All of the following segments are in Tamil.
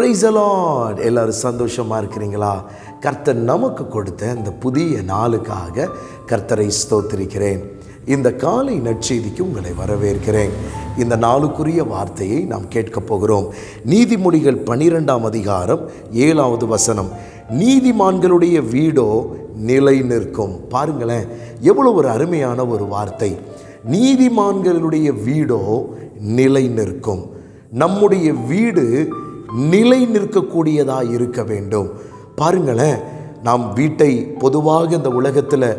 ப்ரைஸ் அலாட் எல்லோரும் சந்தோஷமாக இருக்கிறீங்களா? கர்த்தர் நமக்கு கொடுத்த இந்த புதிய நாளுக்காக கர்த்தரை ஸ்தோத்திரிக்கிறேன். இந்த காலை நற்செய்திக்கு உங்களை வரவேற்கிறேன். இந்த நாளுக்குரிய வார்த்தையை நாம் கேட்கப் போகிறோம். நீதிமொழிகள் பனிரெண்டாம் அதிகாரம் ஏழாவது வசனம். நீதிமான்களுடைய வீடோ நிலை நிற்கும். பாருங்களேன் எவ்வளோ ஒரு அருமையான ஒரு வார்த்தை. நீதிமான்களுடைய வீடோ நிலை நிற்கும். நம்முடைய வீடு நிலை நிற்கக்கூடியதாக இருக்க வேண்டும். பாருங்களேன் நாம் வீட்டை பொதுவாக இந்த உலகத்தில்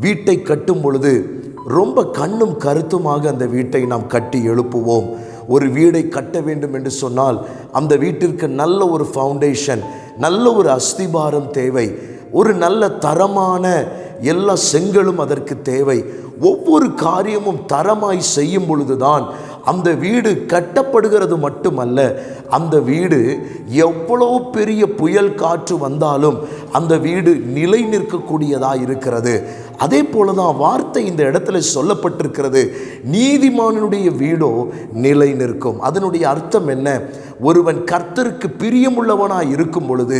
வீட்டை கட்டும் பொழுது ரொம்ப கண்ணும் கருத்துமாக அந்த வீட்டை நாம் கட்டி எழுப்புவோம். ஒரு வீடை கட்ட வேண்டும் என்று சொன்னால் அந்த வீட்டிற்கு நல்ல ஒரு ஃபவுண்டேஷன் நல்ல ஒரு அஸ்திபாரம் தேவை. ஒரு நல்ல தரமான எல்லா செங்கலும் அதற்கு தேவை. ஒவ்வொரு காரியமும் தரமாய் செய்யும் பொழுதுதான் அந்த வீடு கட்டப்படுகிறது மட்டுமல்ல அந்த வீடு எவ்வளோ பெரிய புயல் காற்று வந்தாலும் அந்த வீடு நிலை நிற்கக்கூடியதாக இருக்கிறது. அதே போல தான் வார்த்தை இந்த இடத்துல சொல்லப்பட்டிருக்கிறது. நீதிமானனுடைய வீடோ நிலை நிற்கும். அதனுடைய அர்த்தம் என்ன? ஒருவன் கர்த்தருக்கு பிரியமுள்ளவனாய் இருக்கும் பொழுது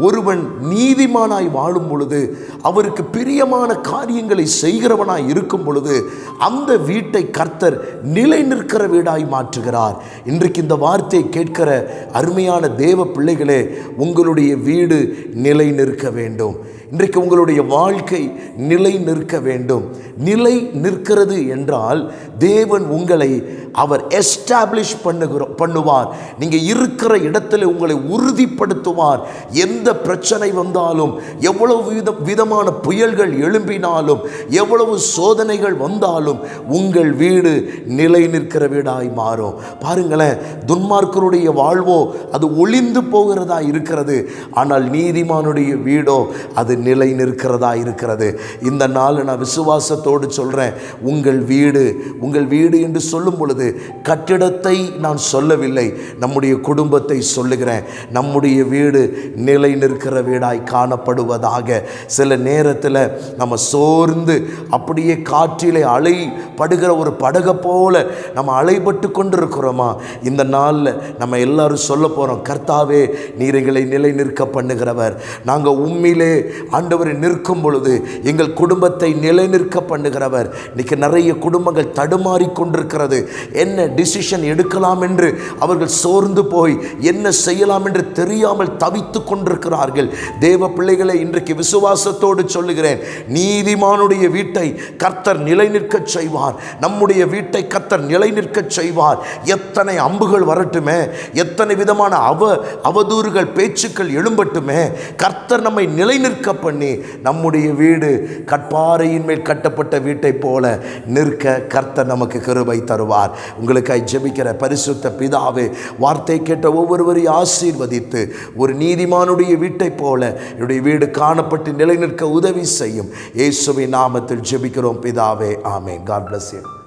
ஒருவன் நீதிமானாய் வாழும் பொழுது அவருக்கு பிரியமான காரியங்களை செய்கிறவனாய் இருக்கும் பொழுது அந்த வீட்டை கர்த்தர் நிலை நிற்கிற வீடாய் மாற்றுகிறார். இன்றைக்கு இந்த வார்த்தையை கேட்கிற அருமையான தேவ பிள்ளைகளே உங்களுடைய வீடு நிலை நிற்க வேண்டும். இன்றைக்கு உங்களுடைய வாழ்க்கை நிலை நிற்க வேண்டும். நிலை நிற்கிறது என்றால் தேவன் உங்களை அவர் எஸ்டாப்ளிஷ் பண்ணுகிறோம் பண்ணுவார். நீங்கள் இருக்கிற இடத்துல உங்களை உறுதிப்படுத்துவார். எந்த பிரச்சனை வந்தாலும் எவ்வளவு வித விதமான புயல்கள் எழும்பினாலும் எவ்வளவு சோதனைகள் வந்தாலும் உங்கள் வீடு நிலை நிற்கிற வீடாய் மாறும். பாருங்களேன் துன்மார்க்கருடைய வாழ்வோ அது ஒளிந்து போகிறதா இருக்கிறது. ஆனால் நீதிமானுடைய வீடோ அது நிலை நிற்கிறதா இருக்கிறது. இந்த நாள் நான் விசுவாசத்தோடு சொல்கிறேன் உங்கள் வீடு உங்கள் வீடு என்று சொல்லும் பொழுது கட்டிடத்தை நான் சொல்லவில்லை. நம்முடைய குடும்பத்தை சொல்லுகிறேன் நம்முடைய வீடு நிலை நிற்கிற வீடாய் காணப்படுவதாக சில நேரத்தில் நம்ம சோர்ந்து அப்படியே காற்றிலே அலைப்படுகிற ஒரு படகை போல நம்ம அலைபட்டு கொண்டு இருக்கிறோமா இந்த நாளில் நம்ம எல்லாரும் சொல்ல போகிறோம் கர்த்தாவே நீரைகளை நிலை நிற்க பண்ணுகிறவர். நாங்கள் உண்மையிலே ஆண்டவரை நிற்கும் பொழுது எங்கள் குடும்பத்தை நிலை நிற்க பண்ணுகிறவர். இன்றைக்கி நிறைய குடும்பங்கள் தடுமாறி கொண்டிருக்கிறது. என்ன டிசிஷன் எடுக்கலாம் என்று அவர்கள் சோர்ந்து போய் என்ன செய்யலாம் என்று தெரியாமல் தவித்து கொண்டிருக்கிறார்கள். தேவ பிள்ளைகளை இன்றைக்கு விசுவாசத்தோடு சொல்லுகிறேன். நீதிமானுடைய வீட்டை கர்த்தர் நிலை நிற்கச் செய்வார். நம்முடைய வீட்டை கர்த்தர் நிலை நிற்கச் செய்வார். எத்தனை அம்புகள் வரட்டுமே? எத்தனை விதமான அவ அவதூறுகள் பேச்சுக்கள் எழும்பட்டுமே? கர்த்தர் நம்மை நிலை நிற்க பண்ணி நம்முடைய வீடு கட்பாறையின் மேல் கட்டப்பட்ட வீட்டை போல நிற்க கர்த்தர் நமக்கு கருவை தருவார். உங்களுக்காய் ஜெபிக்கிற பரிசுத்த பிதாவே வார்த்தை கேட்ட ஒவ்வொருவரையும் ஆசீர்வதித்து ஒரு நீதிமானுடைய வீட்டைப் போல என்னுடைய வீடு காணப்பட்டு நிலை நிற்க உதவி செய்யும். இயேசுவை நாமத்தில் ஜெபிக்கிறோம் பிதாவே. ஆமே காட் பிளஸ் யூ